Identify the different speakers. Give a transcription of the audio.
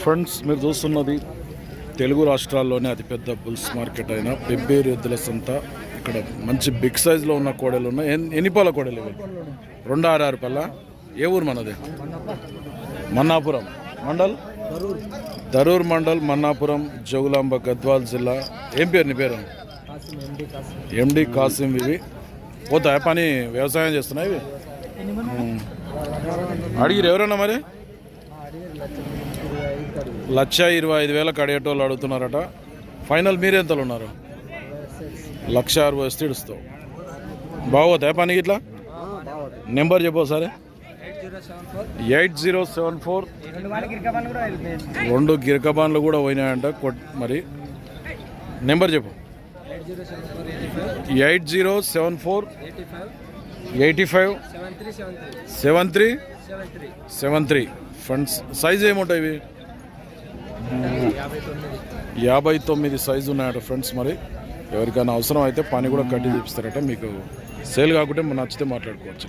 Speaker 1: Friends మీరు చూస్తున్నది తెలుగు రాష్ట్రాల్లోనే అతిపెద్ద బుల్స్ మార్కెట్ అయిన పెబ్బేరు ఎద్దుల సంత. ఇక్కడ మంచి బిగ్ సైజులో ఉన్న కోడలు ఉన్నాయి. ఎన్- ఎన్ని పాల కోడలు ఇవి? రెండు ఆరు ఆరు పళ్ళ ఏ ఊరు మనది? మన్నాపురం. మండల్? దరూర్ మండల్ మన్నాపురం జోగులాంబ గద్వాల్ జిల్లా. ఏం పేరు నీ పేరు? ఎండి కాసిం ఇవి. పోతా పని వ్యవసాయం చేస్తున్నాయి ఇవి. అడిగిరు ఎవరన్నా మరి? లక్ష ఇరవై ఐదు వేలకు అడిగేటోళ్ళు అడుగుతున్నారట. ఫైనల్ మీరెంతలు ఉన్నారు? లక్ష అరవై వస్తే ఇడుస్తావు బాగోతాయి పని ఇట్లా నెంబర్ చెప్పు సరే ఎయిట్ జీరో సెవెన్ ఫోర్. రెండు గిరకబాన్లు కూడా పోయినాయంట. కొట్ మరి నెంబర్ చెప్పు. Eight zero seven four. Eighty five. Seven three. Seven three. Fronts size ఏముంటాయి ఇవి? యాభై తొమ్మిది సైజు ఉన్నాయట ఫ్రెండ్స్ మరి. ఎవరికైనా అవసరం అయితే పని కూడా కట్టి చూపిస్తారట. మీకు సేల్ కాకుంటే నచ్చితే మాట్లాడుకోవచ్చు